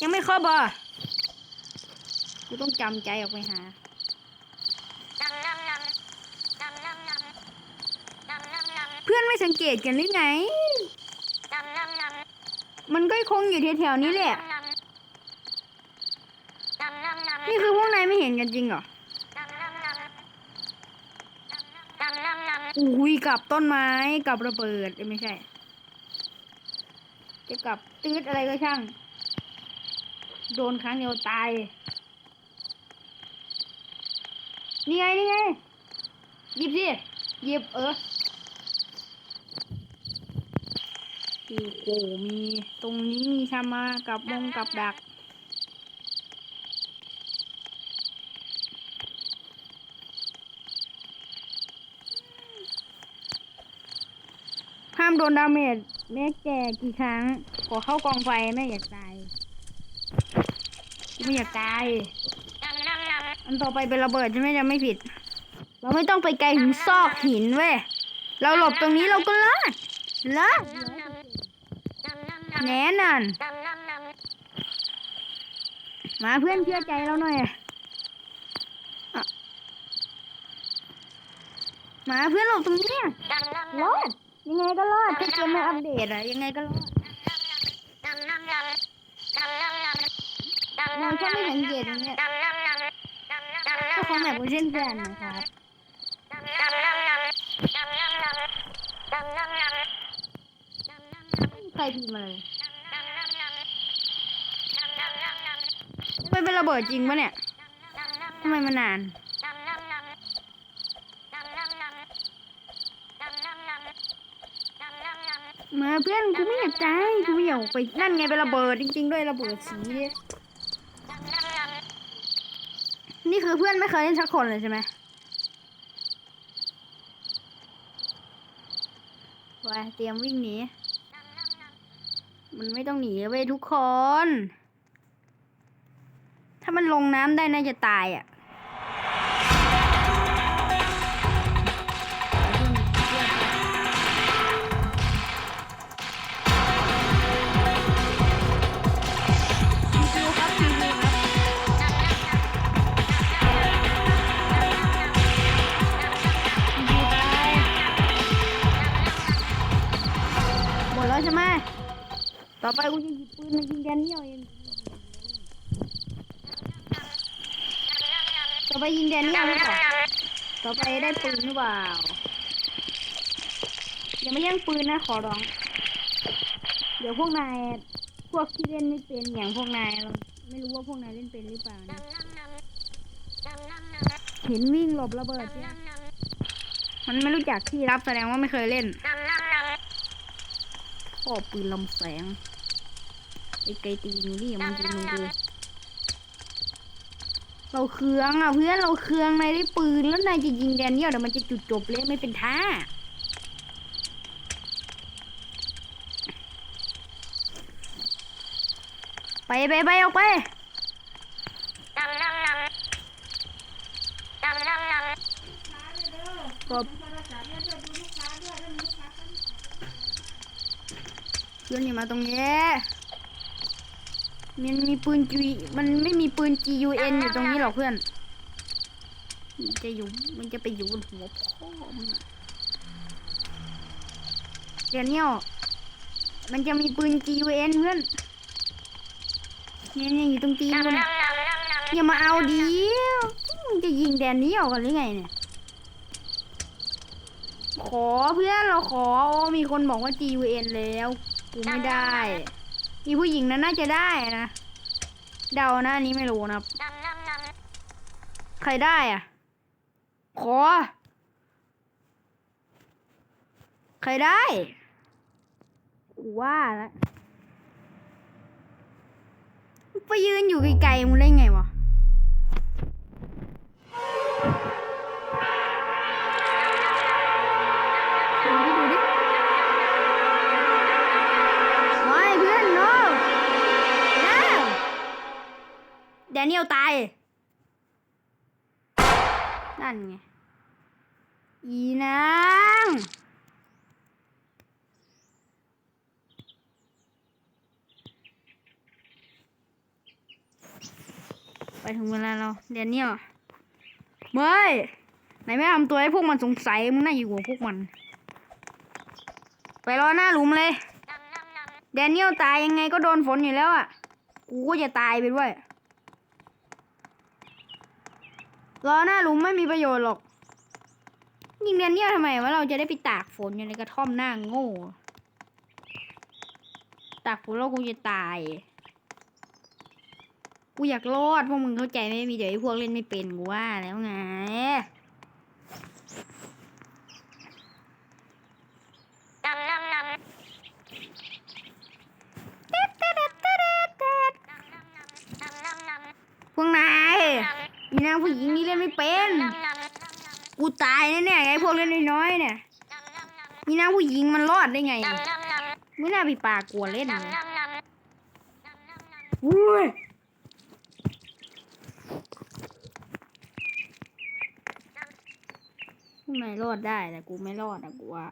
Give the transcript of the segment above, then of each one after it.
ยังไม่ครบอะกูต้องจำใจออกไปหาเพื่อนไม่สังเกตกันหรือไง มันก็คงอยู่แถวๆนี้แหละ นี่คือพวกนายไม่เห็นกันจริงเหรออุ้ยกลับต้นไม้กลับระเบิดไม่ใช่ จะกลับตืดอะไรก็ช่าง โดนครั้งเดียวตาย นี่ไง นี่ไง หยิบสิ หยิบเออโอ้โหมีตรงนี้มีชามากับมงกับดัก ห้ามโดนดาเมจแม่แก่กี่ครั้ง ขอเข้ากองไฟแม่อยากตาย ไม่อยากตาย อันต่อไปเป็นระเบิดใช่ไหมจะไม่ผิด เราไม่ต้องไปไกลถึงซอกหินเว้ย เราหลบตรงนี้เราก็รอดรอดแน่นอน มาเพื่อนเชื่อใจเราหน่อยอะมาเพื่อนหลบตรงนี้รอดยังไงก็รอดถ้าเกมไม่อัปเดตอะยังไงก็รอด เราชอบไม่สังเย่างเงี้ยเจ้าของแบบเช่นกันนะครับใครพิมพ์มาเลยมันเป็นระเบิดจริงปะเนี่ยทำไมมันนานมาเพื่อนกูไม่อยากตายกูไม่อยากไปนั่นไงเป็นระเบิดจริง ๆ ด้วยระเบิดสี นี่คือเพื่อนไม่เคยเล่นสักคนเลยใช่ไหมไปเตรียมวิ่งหนี มันไม่ต้องหนีเว้ยทุกคน ถ้ามันลงน้ำได้น่าจะตายอะ ต่อไปกูจะหยิบปืนมายิงแดนนี่เอาเองต่อไปยิงแดนนี่เอาหรือเปล่าต่อไปได้ปืนหรือเปล่าอย่ามาแย่งปืนนะขอร้อง เดี๋ยวพวกนายพวกที่เล่นไม่เป็นอย่างพวกนายเราไม่รู้ว่าพวกนายเล่นเป็นหรือเปล่านะเห็นวิ่งหลบระเบิดเนี่ยมันไม่รู้จักที่รับแสดงว่าไม่เคยเล่นพ่อปืนลำแสง ไอ้ไกลตีนนี่มันยิงมึงกูเราเคืองอะเพื่อนเราเคืองนายได้ปืนแล้วนายจะยิงแดนเนี่ยเดี๋ยวมันจะจุดจบเลยไม่เป็นท่าไปไปไปออกไปกบเพื่อนอย่ามาตรงนี้ มันมีปืนจีมันไม่มีปืน G U N อยู่ตรงนี้หรอกเพื่อน มันจะอยู่ มันจะไปอยู่บนหัวพ่อมึงเดี๋ยวนี้มันจะมีปืน G U N เพื่อนเนี่ยเนี่ยอยู่ตรงตีนกูเนี่ยอย่ามาเอาดิมึงจะยิงแดนนี้ออกกันหรือไงเนี่ย ขอเพื่อนเราขอ มีคนบอกว่า G U N แล้ว กูไม่ได้ มีผู้หญิงนั้นน่าจะได้นะ เดานะอันนี้ไม่รู้นะครับ ใครได้อะ ขอ ใครได้กูว่าแล้วไปยืนอยู่ไกลๆมึงได้ไงวะ เนียลตาย นั่นไง อีนางไปถึงเวลาเราเดนเนียลไม่ไหนไม่ทำตัวให้พวกมันสงสัยมึงน่าอยู่กับพวกมัน ไปรอหน้าหลุมเลยแดเนียลตายยังไงก็โดนฝนอยู่แล้วอะ กูก็จะตายไปด้วย รอหน้าหลุมไม่มีประโยชน์หรอก ยิงแดเนียลทำไมว่าเราจะได้ไปตากฝนอยู่ในกระท่อมหน้าโง่ ตากฝนแล้วกูจะตาย กูอยากรอดพวกมึงเข้าใจไหมมีแต่ไอ้พวกเล่นไม่เป็นกูว่าแล้วไงพวกนาย มีนางผู้หญิงนี่เล่นไม่เป็น กูตายแน่ๆไงพวกเล่นน้อยๆเนี่ย มีนางผู้หญิงมันรอดได้ไง ไม่น่าไปปากกลัวเล่นเลยอุ้ยพวกนายรอดได้แต่กูไม่รอดอะกูว่า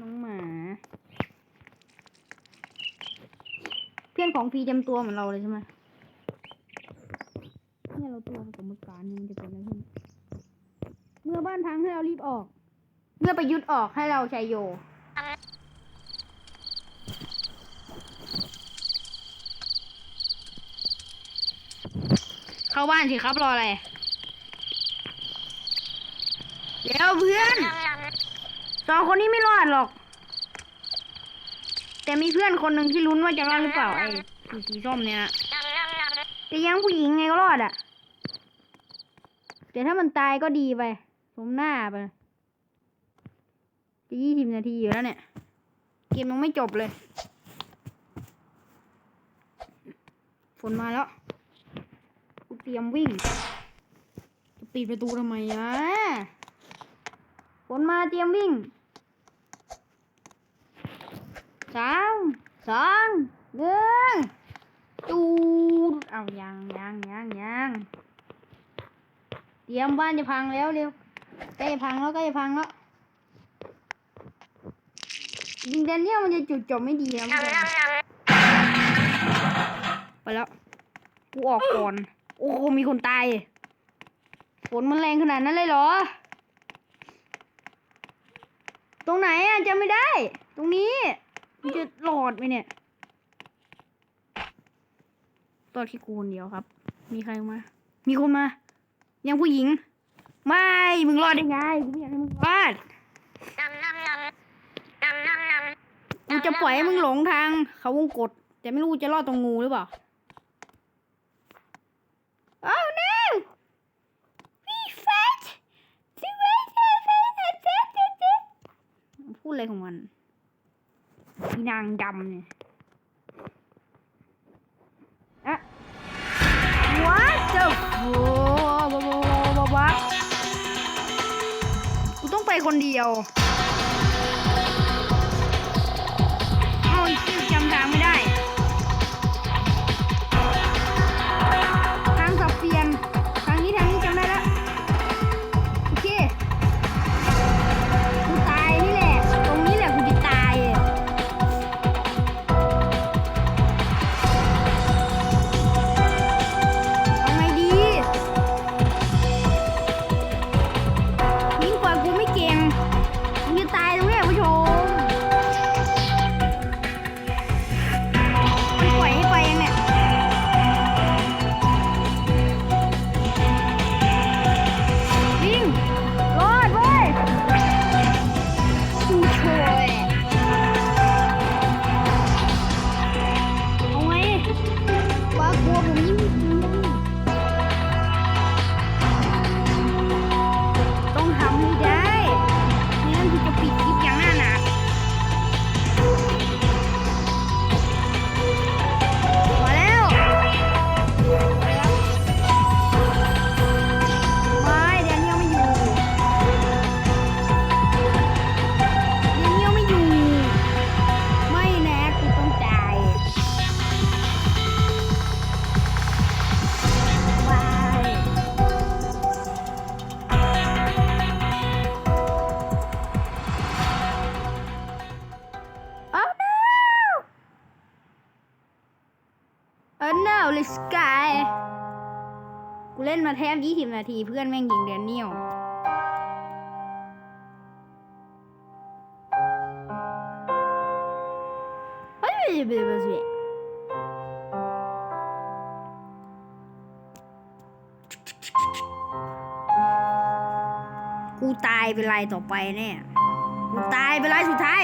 น้องหมา เพื่อนของพีเต็มตัวเหมือนเราเลยใช่ไหม เนี่ยเราตัวกรรมการนี่มันจะเป็นอะไรขึ้นเมื่อบ้านพังให้เรารีบออก เมื่อประยุทธ์ออกให้เราชัยโยเข้าบ้านสิครับรออะไรเดี๋ยวเพื่อนสองคนนี้ไม่รอดหรอก แต่มีเพื่อนคนหนึ่งที่ลุ้นว่าจะรอดหรือเปล่าไอ้สีสีส้มเนี่ยนะแต่ยังผู้หญิงไงก็รอดอะ แต่ถ้ามันตายก็ดีไปสมหน้าไปจะยี่สิบนาทีอยู่แล้วเนี่ย เกมยังไม่จบเลย ฝนมาแล้ว กูเตรียมวิ่ง จะปิดประตูทำไมอะ ฝนมาเตรียมวิ่งสามสองหนึ่งจูดเอายังยังยังยัง เตรียมบ้านจะพังแล้วเร็วใกล้จะพังแล้วใกล้จะพังแล้วยิงแดนเนี่ยมันจะจุดจบไม่ดีนะไม่ไปแล้วกูออกก่อน โอ้โหมีคนตายฝนมันแรงขนาดนั้นเลยเหรอ ตรงไหนอะจำไม่ได้ ตรงนี้มันจะหลอดไหมเนี่ยตอนที่กูคนเดียวครับ มีใครมา มีคนมา ยังผู้หญิง ไม่ มึงรอดได้ไงกูไม่อยากให้มึงรอดกูจะปล่อยให้มึงหลงทาง เขาวงกดแต่ไม่รู้จะรอดตรงงูหรือเปล่า Oh no! We fight! To wait, wait, wait, wait, พูดอะไรของมันอีนางดำเนี่ยอะ What the fuck กูต้องไปคนเดียวเอาอีกทีจำทางไม่ได้ กู เล่นมาแทบยี่สิบนาทีเพื่อนแม่งยิงแดนเนียลเฮ้ยเบลเบลเบลกูตายเป็นไรต่อไปเนี่ย กูตายเป็นไรสุดท้าย